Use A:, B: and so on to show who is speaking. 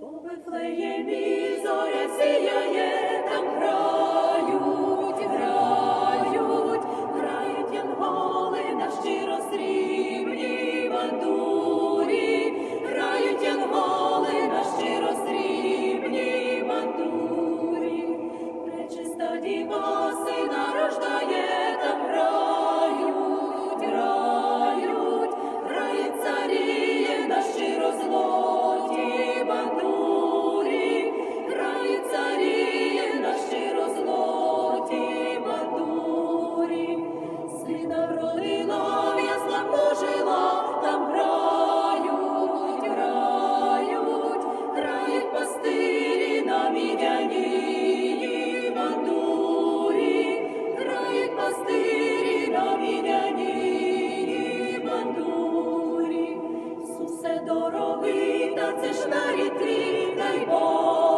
A: У зоря сіяє, там грають, грають, грають янголи на щиро срібній бандурі, грають янголи на щиро срібній бандурі. Пречиста діва сина рождає, Сина вродила, в там грають, грають, грають пастирі на бандурі, грають пастирі на бандурі. Ісусе дорогий, та це ж навіть твій, дай Боже.